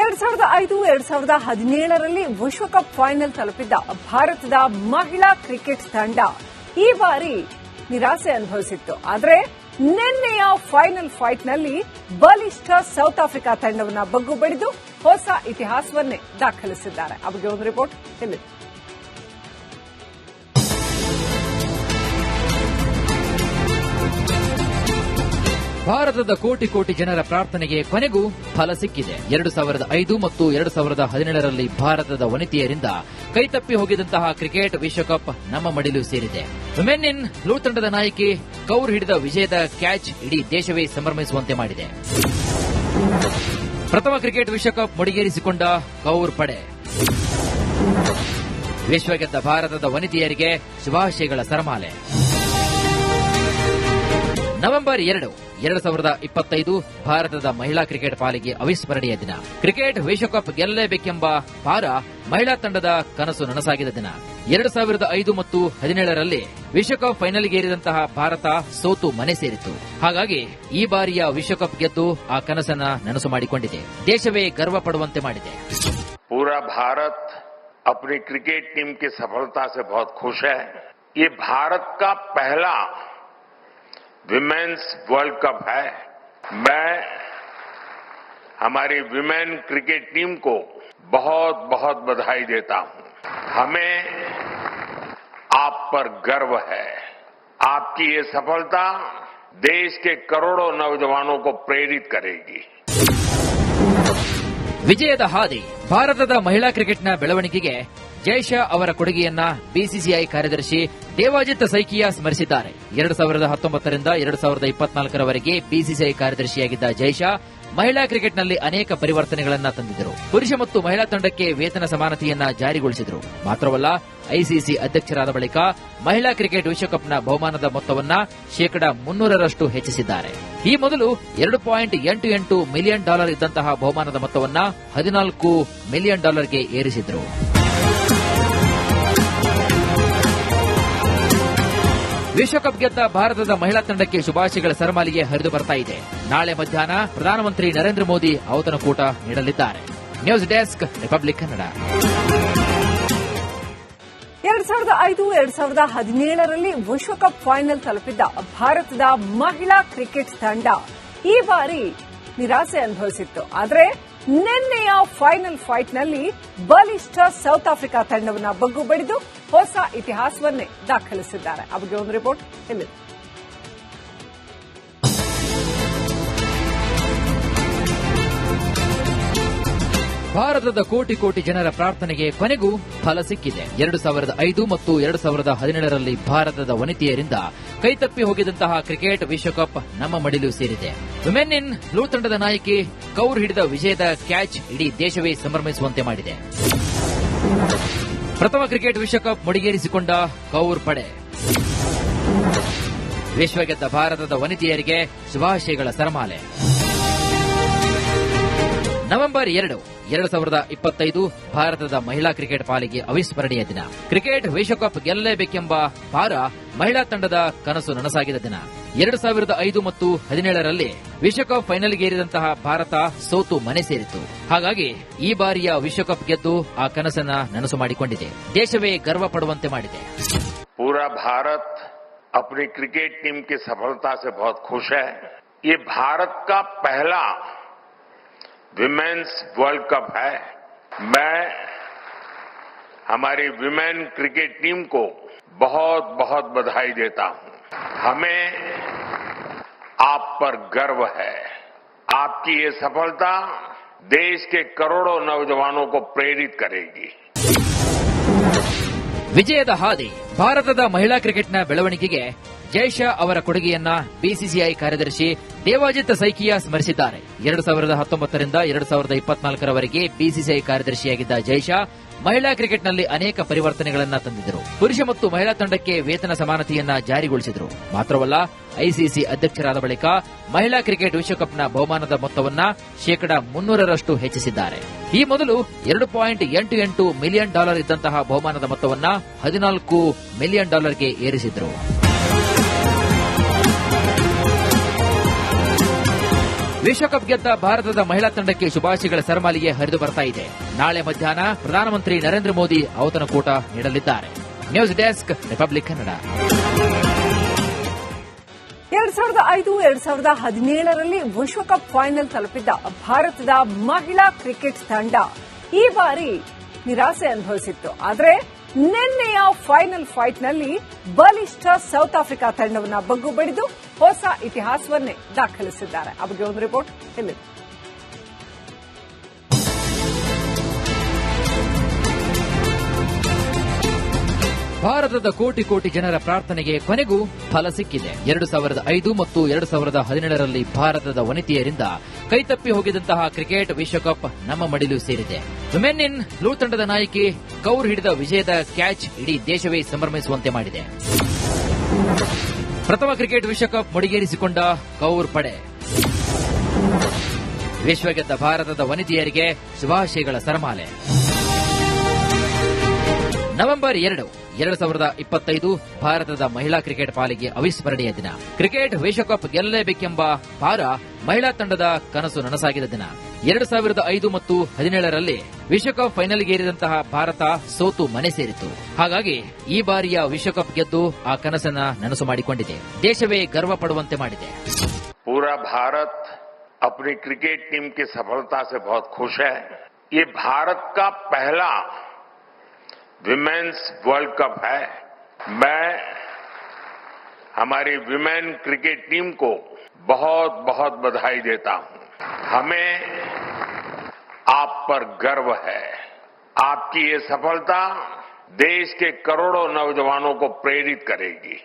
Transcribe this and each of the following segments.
ಎರಡ್ ಸಾವಿರದ ಐದು, ಎರಡ್ ಸಾವಿರದ ಹದಿನೇಳರಲ್ಲಿ ವಿಶ್ವಕಪ್ ಫೈನಲ್ ತಲುಪಿದ್ದ ಭಾರತದ ಮಹಿಳಾ ಕ್ರಿಕೆಟ್ ತಂಡ ಈ ಬಾರಿ ನಿರಾಸೆ ಅನುಭವಿಸಿತ್ತು. ಆದರೆ ನಿನ್ನೆಯ ಫೈನಲ್ ಫೈಟ್ನಲ್ಲಿ ಬಲಿಷ್ಠ ಸೌತ್ ಆಫ್ರಿಕಾ ತಂಡವನ್ನು ಬಗ್ಗು ಬಡಿದು ಹೊಸ ಇತಿಹಾಸವನ್ನೇ ದಾಖಲಿಸಿದ್ದಾರೆ. ಅವರಿಗೆ ಒಂದು ರಿಪೋರ್ಟ್ ಇಲ್ಲಿ ಭಾರತದ ಕೋಟಿ ಕೋಟಿ ಜನರ ಪ್ರಾರ್ಥನೆಗೆ ಕೊನೆಗೂ ಫಲ ಸಿಕ್ಕಿದೆ. ಎರಡು ಸಾವಿರದ ಐದು ಮತ್ತು ಎರಡು ಸಾವಿರದ ಹದಿನೇಳರಲ್ಲಿ ಭಾರತದ ವನಿತೆಯರಿಂದ ಕೈತಪ್ಪಿ ಹೋಗಿದಂತಹ ಕ್ರಿಕೆಟ್ ವಿಶ್ವಕಪ್ ನಮ್ಮ ಮಡಿಲು ಸೇರಿದೆ. ವುಮೆನ್ ಇನ್ ನಾಯಕಿ ಕೌರ್ ಹಿಡಿದ ವಿಜಯದ ಕ್ಯಾಚ್ ಇಡೀ ದೇಶವೇ ಸಂಭ್ರಮಿಸುವಂತೆ ಮಾಡಿದೆ. ಪ್ರಥಮ ಕ್ರಿಕೆಟ್ ವಿಶ್ವಕಪ್ ಮುಡಿಗೇರಿಸಿಕೊಂಡ ಕೌರ್ ಪಡೆ. ವಿಶ್ವ ಗೆದ್ದ ಭಾರತದ ವನಿತೆಯರಿಗೆ ಶುಭಾಶಯಗಳ ಸರಮಾಲೆ. ನವೆಂಬರ್ ಎರಡು ಎರಡು ಸಾವಿರದ ಇಪ್ಪತ್ತೈದು ಭಾರತದ ಮಹಿಳಾ ಕ್ರಿಕೆಟ್ ಪಾಲಿಗೆ ಅವಿಸ್ಮರಣೀಯ ದಿನ ಕ್ರಿಕೆಟ್ ವಿಶ್ವಕಪ್ ಗೆಲ್ಲಲೇಬೇಕೆಂಬ ಭಾರ ಮಹಿಳಾ ತಂಡದ ಕನಸು ನನಸಾಗಿದ ದಿನ ಎರಡು ಸಾವಿರದ ಐದು ಮತ್ತು ಹದಿನೇಳರಲ್ಲಿ ವಿಶ್ವಕಪ್ ಫೈನಲ್ಗೇರಿದಂತಹ ಭಾರತ ಸೋತು ಮನೆ ಸೇರಿತು ಹಾಗಾಗಿ ಈ ಬಾರಿಯ ವಿಶ್ವಕಪ್ ಗೆದ್ದು ಆ ಕನಸನ್ನ ನನಸು ಮಾಡಿಕೊಂಡಿದೆ ದೇಶವೇ ಗರ್ವ ಪಡುವಂತೆ ಮಾಡಿದೆ पूरा भारत अपनी क्रिकेट टीम की सफलता से बहुत खुश है ये भारत का पहला विमेन्स वर्ल्ड कप है मैं हमारी विमेन क्रिकेट टीम को बहुत बहुत बधाई देता हूं हमें आप पर गर्व है आपकी ये सफलता देश के करोड़ों नौजवानों को प्रेरित करेगी ವಿಜಯದ ಹಾದಿ ಭಾರತದ ಮಹಿಳಾ ಕ್ರಿಕೆಟ್ನ ಬೆಳವಣಿಗೆಗೆ ಜೈಶಾ ಅವರ ಕೊಡುಗೆಯನ್ನ ಬಿಸಿಸಿಐ ಕಾರ್ಯದರ್ಶಿ ದೇವಾಜಿತ್ ಸೈಕಿಯಾ ಸ್ಮರಿಸಿದ್ದಾರೆ. ಎರಡು ಸಾವಿರದ ಹತ್ತೊಂಬತ್ತರಿಂದ ಎರಡು ಸಾವಿರದ ಇಪ್ಪತ್ನಾಲ್ಕರವರೆಗೆ ಬಿಸಿಸಿಐ ಕಾರ್ಯದರ್ಶಿಯಾಗಿದ್ದ ಜೈಶಾ ಮಹಿಳಾ ಕ್ರಿಕೆಟ್ನಲ್ಲಿ ಅನೇಕ ಪರಿವರ್ತನೆಗಳನ್ನು ತಂದಿದ್ದರು. ಪುರುಷ ಮತ್ತು ಮಹಿಳಾ ತಂಡಕ್ಕೆ ವೇತನ ಸಮಾನತೆಯನ್ನ ಜಾರಿಗೊಳಿಸಿದರು. ಮಾತ್ರವಲ್ಲ, ಐಸಿಸಿ ಅಧ್ಯಕ್ಷರಾದ ಬಳಿಕ ಮಹಿಳಾ ಕ್ರಿಕೆಟ್ ವಿಶ್ವಕಪ್ನ ಬಹುಮಾನದ ಮೊತ್ತವನ್ನ ಶೇಕಡ ಮುನ್ನೂರರಷ್ಟು ಹೆಚ್ಚಿಸಿದ್ದಾರೆ. ಈ ಮೊದಲು ಎರಡು ಪಾಯಿಂಟ್ ಎಂಟು ಎಂಟು ಮಿಲಿಯನ್ ಡಾಲರ್ ಇದ್ದಂತಹ ಬಹುಮಾನದ ಮೊತ್ತವನ್ನ ಹದಿನಾಲ್ಕು ಮಿಲಿಯನ್ ಡಾಲರ್ಗೆ ಏರಿಸಿದ್ರು. ವಿಶ್ವಕಪ್ ಗೆದ್ದ ಭಾರತದ ಮಹಿಳಾ ತಂಡಕ್ಕೆ ಶುಭಾಶಯಗಳ ಸರಮಾಲಿಗೆ ಹರಿದು ಬರ್ತಾ ಇದೆ. ನಾಳೆ ಮಧ್ಯಾಹ್ನ ಪ್ರಧಾನಮಂತ್ರಿ ನರೇಂದ್ರ ಮೋದಿ ಔತಣಕೂಟ ನೀಡಲಿದ್ದಾರೆ. News desk, Republic Kannada. ಎರಡ್ ಸಾವಿರದ ಐದು, ಎರಡ್ ಸಾವಿರದ ಹದಿನೇಳರಲ್ಲಿ ವಿಶ್ವಕಪ್ ಫೈನಲ್ ತಲುಪಿದ್ದ ಭಾರತದ ಮಹಿಳಾ ಕ್ರಿಕೆಟ್ ತಂಡ ಈ ಬಾರಿ ನಿರಾಸೆ ಅನುಭವಿಸಿತ್ತು. ಆದರೆ ನಿನ್ನೆಯ ಫೈನಲ್ ಫೈಟ್ನಲ್ಲಿ ಬಲಿಷ್ಠ ಸೌತ್ ಆಫ್ರಿಕಾ ತಂಡವನ್ನು ಬಗ್ಗು ಬಡಿದು ಹೊಸ ಇತಿಹಾಸವನ್ನೇ ದಾಖಲಿಸಿದ್ದಾರೆ. ಅವರಿಗೆ ಒಂದು ರಿಪೋರ್ಟ್ ಇಲ್ಲಿ ಭಾರತದ ಕೋಟಿ ಕೋಟಿ ಜನರ ಪ್ರಾರ್ಥನೆಗೆ ಕೊನೆಗೂ ಫಲ ಸಿಕ್ಕಿದೆ. ಎರಡು ಸಾವಿರದ ಐದು ಮತ್ತು ಎರಡು ಸಾವಿರದ ಹದಿನೇಳರಲ್ಲಿ ಭಾರತದ ವನಿತೆಯರಿಂದ ಕೈತಪ್ಪಿ ಹೋಗಿದಂತಹ ಕ್ರಿಕೆಟ್ ವಿಶ್ವಕಪ್ ನಮ್ಮ ಮಡಿಲು ಸೇರಿದೆ. ವುಮೆನ್ ಇನ್ ಬ್ಲೂ ತಂಡದ ನಾಯಕಿ ಕೌರ್ ಹಿಡಿದ ವಿಜಯದ ಕ್ಯಾಚ್ ಇಡೀ ದೇಶವೇ ಸಂಭ್ರಮಿಸುವಂತೆ ಮಾಡಿದೆ. ಪ್ರಥಮ ಕ್ರಿಕೆಟ್ ವಿಶ್ವಕಪ್ ಮುಡಿಗೇರಿಸಿಕೊಂಡ ಕೌರ್ ಪಡೆ. ವಿಶ್ವ ಗೆದ್ದ ಭಾರತದ ವನಿತೆಯರಿಗೆ ಶುಭಾಶಯಗಳ ಸರಮಾಲೆ. ನವೆಂಬರ್ ಎರಡು ಎರಡು ಸಾವಿರದ ಇಪ್ಪತ್ತೈದು ಭಾರತದ ಮಹಿಳಾ ಕ್ರಿಕೆಟ್ ಪಾಲಿಗೆ ಅವಿಸ್ಮರಣೀಯ ದಿನ ಕ್ರಿಕೆಟ್ ವಿಶ್ವಕಪ್ ಗೆಲ್ಲಲೇಬೇಕೆಂಬ ಭಾರ ಮಹಿಳಾ ತಂಡದ ಕನಸು ನನಸಾಗಿದ ದಿನ ಎರಡು ಸಾವಿರದ ಐದು ಮತ್ತು ಹದಿನೇಳರಲ್ಲಿ ವಿಶ್ವಕಪ್ ಫೈನಲ್ಗೇರಿದಂತಹ ಭಾರತ ಸೋತು ಮನೆ ಸೇರಿತು ಹಾಗಾಗಿ ಈ ಬಾರಿಯ ವಿಶ್ವಕಪ್ ಗೆದ್ದು ಆ ಕನಸನ್ನ ನನಸು ಮಾಡಿಕೊಂಡಿದೆ ದೇಶವೇ ಗರ್ವ ಪಡುವಂತೆ ಮಾಡಿದೆ पूरा भारत अपनी क्रिकेट टीम की सफलता से बहुत खुश है ये भारत का पहला विमेन्स वर्ल्ड कप है मैं हमारी विमेन क्रिकेट टीम को बहुत बहुत बधाई देता हूं हमें आप पर गर्व है आपकी ये सफलता देश के करोड़ों नौजवानों को प्रेरित करेगी ವಿಜಯದ ಹಾದಿ ಭಾರತದ ಮಹಿಳಾ ಕ್ರಿಕೆಟ್ನ ಬೆಳವಣಿಗೆಗೆ ಜೈಶಾ ಅವರ ಕೊಡುಗೆಯನ್ನ ಬಿಸಿಸಿಐ ಕಾರ್ಯದರ್ಶಿ ದೇವಾಜಿತ್ ಸೈಕಿಯಾ ಸ್ಮರಿಸಿದ್ದಾರೆ. ಎರಡು ಸಾವಿರದ ಹತ್ತೊಂಬತ್ತರಿಂದ ಎರಡು ಸಾವಿರದ ಇಪ್ಪತ್ನಾಲ್ಕರವರೆಗೆ ಬಿಸಿಸಿಐ ಕಾರ್ಯದರ್ಶಿಯಾಗಿದ್ದ ಜೈಶಾ ಮಹಿಳಾ ಕ್ರಿಕೆಟ್ನಲ್ಲಿ ಅನೇಕ ಪರಿವರ್ತನೆಗಳನ್ನ ತಂದಿದ್ದರು. ಪುರುಷ ಮತ್ತು ಮಹಿಳಾ ತಂಡಕ್ಕೆ ವೇತನ ಸಮಾನತೆಯನ್ನ ಜಾರಿಗೊಳಿಸಿದರು. ಮಾತ್ರವಲ್ಲ, ಐಸಿಸಿ ಅಧ್ಯಕ್ಷರಾದ ಬಳಿಕ ಮಹಿಳಾ ಕ್ರಿಕೆಟ್ ವಿಶ್ವಕಪ್ನ ಬಹುಮಾನದ ಮೊತ್ತವನ್ನ ಶೇಕಡ ಮುನ್ನೂರರಷ್ಟು ಹೆಚ್ಚಿಸಿದ್ದಾರೆ. ಈ ಮೊದಲು ಎರಡು ಪಾಯಿಂಟ್ ಎಂಟು ಎಂಟು ಮಿಲಿಯನ್ ಡಾಲರ್ ಇದ್ದಂತಹ ಬಹುಮಾನದ ಮೊತ್ತವನ್ನ ಹದಿನಾಲ್ಕು ಮಿಲಿಯನ್ ಡಾಲರ್ಗೆ ಏರಿಸಿದ್ರು. ವಿಶ್ವಕಪ್ ಗೆದ್ದ ಭಾರತದ ಮಹಿಳಾ ತಂಡಕ್ಕೆ ಶುಭಾಶಯಗಳ ಸರಮಾಲಿಗೆ ಹರಿದು ಬರ್ತಾ ಇದೆ. ನಾಳೆ ಮಧ್ಯಾಹ್ನ ಪ್ರಧಾನಮಂತ್ರಿ ನರೇಂದ್ರ ಮೋದಿ ಔತಣಕೂಟ ನೀಡಲಿದ್ದಾರೆ. News desk, Republic Kannada. ಎರಡ್ ಸಾವಿರದ ಐದು, ಎರಡ್ ಸಾವಿರದ ಹದಿನೇಳರಲ್ಲಿ ವಿಶ್ವಕಪ್ ಫೈನಲ್ ತಲುಪಿದ್ದ ಭಾರತದ ಮಹಿಳಾ ಕ್ರಿಕೆಟ್ ತಂಡ ಈ ಬಾರಿ ನಿರಾಸೆ ಅನುಭವಿಸಿತ್ತು. ಆದರೆ ನಿನ್ನೆಯ ಫೈನಲ್ ಫೈಟ್ನಲ್ಲಿ ಬಲಿಷ್ಠ ಸೌತ್ ಆಫ್ರಿಕಾ ತಂಡವನ್ನು ಬಗ್ಗು ಬಡಿದು ಹೊಸ ಇತಿಹಾಸವನ್ನೇ ದಾಖಲಿಸಿದ್ದಾರೆ. ಅವರಿಗೆ ಒಂದು ರಿಪೋರ್ಟ್ ಇಲ್ಲಿ ಭಾರತದ ಕೋಟಿ ಕೋಟಿ ಜನರ ಪ್ರಾರ್ಥನೆಗೆ ಕೊನೆಗೂ ಫಲ ಸಿಕ್ಕಿದೆ. ಎರಡು ಸಾವಿರದ ಐದು ಮತ್ತು ಎರಡು ಸಾವಿರದ ಹದಿನೇಳರಲ್ಲಿ ಭಾರತದ ವನಿತೆಯರಿಂದ ಕೈತಪ್ಪಿ ಹೋಗಿದಂತಹ ಕ್ರಿಕೆಟ್ ವಿಶ್ವಕಪ್ ನಮ್ಮ ಮಡಿಲು ಸೇರಿದೆ. ವಿಮೆನ್ ಇನ್ ಲೂ ತಂಡದ ನಾಯಕಿ ಕೌರ್ ಹಿಡಿದ ವಿಜಯದ ಕ್ಯಾಚ್ ಇಡೀ ದೇಶವೇ ಸಂಭ್ರಮಿಸುವಂತೆ ಮಾಡಿದೆ. ಪ್ರಥಮ ಕ್ರಿಕೆಟ್ ವಿಶ್ವಕಪ್ ಮುಡಿಗೇರಿಸಿಕೊಂಡ ಕೌರ್ ಪಡೆ. ವಿಶ್ವ ಗೆದ್ದ ಭಾರತದ ವನಿತೆಯರಿಗೆ ಶುಭಾಶಯಗಳ ಸರಮಾಲೆ. ನವೆಂಬರ್ ಎರಡು ಎರಡು ಸಾವಿರದ ಇಪ್ಪತ್ತೈದು ಭಾರತದ ಮಹಿಳಾ ಕ್ರಿಕೆಟ್ ಪಾಲಿಗೆ ಅವಿಸ್ಮರಣೀಯ ದಿನ ಕ್ರಿಕೆಟ್ ವಿಶ್ವಕಪ್ ಗೆಲ್ಲಲೇಬೇಕೆಂಬ ಭಾರ ಮಹಿಳಾ ತಂಡದ ಕನಸು ನನಸಾಗಿದ ದಿನ ಎರಡು ಸಾವಿರದ ಐದು ಮತ್ತು ಹದಿನೇಳರಲ್ಲಿ ವಿಶ್ವಕಪ್ ಫೈನಲ್ಗೇರಿದಂತಹ ಭಾರತ ಸೋತು ಮನೆ ಸೇರಿತು ಹಾಗಾಗಿ ಈ ಬಾರಿಯ ವಿಶ್ವಕಪ್ ಗೆದ್ದು ಆ ಕನಸನ್ನ ನನಸು ಮಾಡಿಕೊಂಡಿದೆ ದೇಶವೇ ಗರ್ವ ಪಡುವಂತೆ ಮಾಡಿದೆ पूरा भारत अपनी क्रिकेट टीम की सफलता से बहुत खुश है ये भारत का पहला विमेन्स वर्ल्ड कप है मैं हमारी विमेन क्रिकेट टीम को बहुत बहुत बधाई देता हूं हमें आप पर गर्व है आपकी ये सफलता देश के करोड़ों नौजवानों को प्रेरित करेगी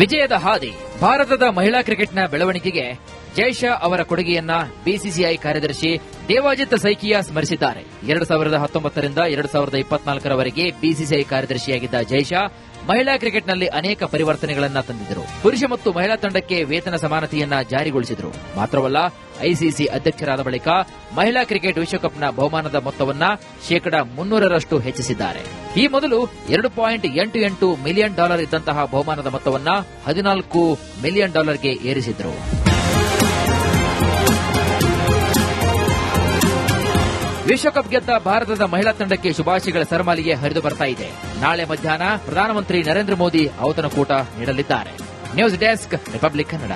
ವಿಜಯದ ಹಾದಿ ಭಾರತದ ಮಹಿಳಾ ಕ್ರಿಕೆಟ್ನ ಬೆಳವಣಿಗೆಗೆ ಜೈಶಾ ಅವರ ಕೊಡುಗೆಯನ್ನ ಬಿಸಿಸಿಐ ಕಾರ್ಯದರ್ಶಿ ದೇವಾಜಿತ್ ಸೈಕಿಯಾ ಸ್ಮರಿಸಿದ್ದಾರೆ. ಎರಡು ಸಾವಿರದ ಹತ್ತೊಂಬತ್ತರಿಂದ ಎರಡು ಸಾವಿರದ ಇಪ್ಪತ್ನಾಲ್ಕರವರೆಗೆ ಬಿಸಿಸಿಐ ಕಾರ್ಯದರ್ಶಿಯಾಗಿದ್ದ ಜೈಶಾ ಮಹಿಳಾ ಕ್ರಿಕೆಟ್ನಲ್ಲಿ ಅನೇಕ ಪರಿವರ್ತನೆಗಳನ್ನ ತಂದಿದ್ದರು. ಪುರುಷ ಮತ್ತು ಮಹಿಳಾ ತಂಡಕ್ಕೆ ವೇತನ ಸಮಾನತೆಯನ್ನ ಜಾರಿಗೊಳಿಸಿದರು. ಮಾತ್ರವಲ್ಲ, ಐಸಿಸಿ ಅಧ್ಯಕ್ಷರಾದ ಬಳಿಕ ಮಹಿಳಾ ಕ್ರಿಕೆಟ್ ವಿಶ್ವಕಪ್ನ ಬಹುಮಾನದ ಮೊತ್ತವನ್ನ ಶೇಕಡಾ ಮುನ್ನೂರರಷ್ಟು ಹೆಚ್ಚಿಸಿದ್ದಾರೆ. ಈ ಮೊದಲು ಎರಡು ಪಾಯಿಂಟ್ ಎಂಟು ಎಂಟು ಮಿಲಿಯನ್ ಡಾಲರ್ ಇದ್ದಂತಹ ಬಹುಮಾನದ ಮೊತ್ತವನ್ನ ಹದಿನಾಲ್ಕು ಮಿಲಿಯನ್ ಡಾಲರ್ಗೆ ಏರಿಸಿದ್ರು. ವಿಶ್ವಕಪ್ ಗೆದ್ದ ಭಾರತದ ಮಹಿಳಾ ತಂಡಕ್ಕೆ ಶುಭಾಶಯಗಳ ಸರಮಾಲಿಗೆ ಹರಿದು ಬರ್ತಾ ಇದೆ. ನಾಳೆ ಮಧ್ಯಾಹ್ನ ಪ್ರಧಾನಮಂತ್ರಿ ನರೇಂದ್ರ ಮೋದಿ ಔತಣಕೂಟ ನೀಡಲಿದ್ದಾರೆ. News desk Republic Kannada.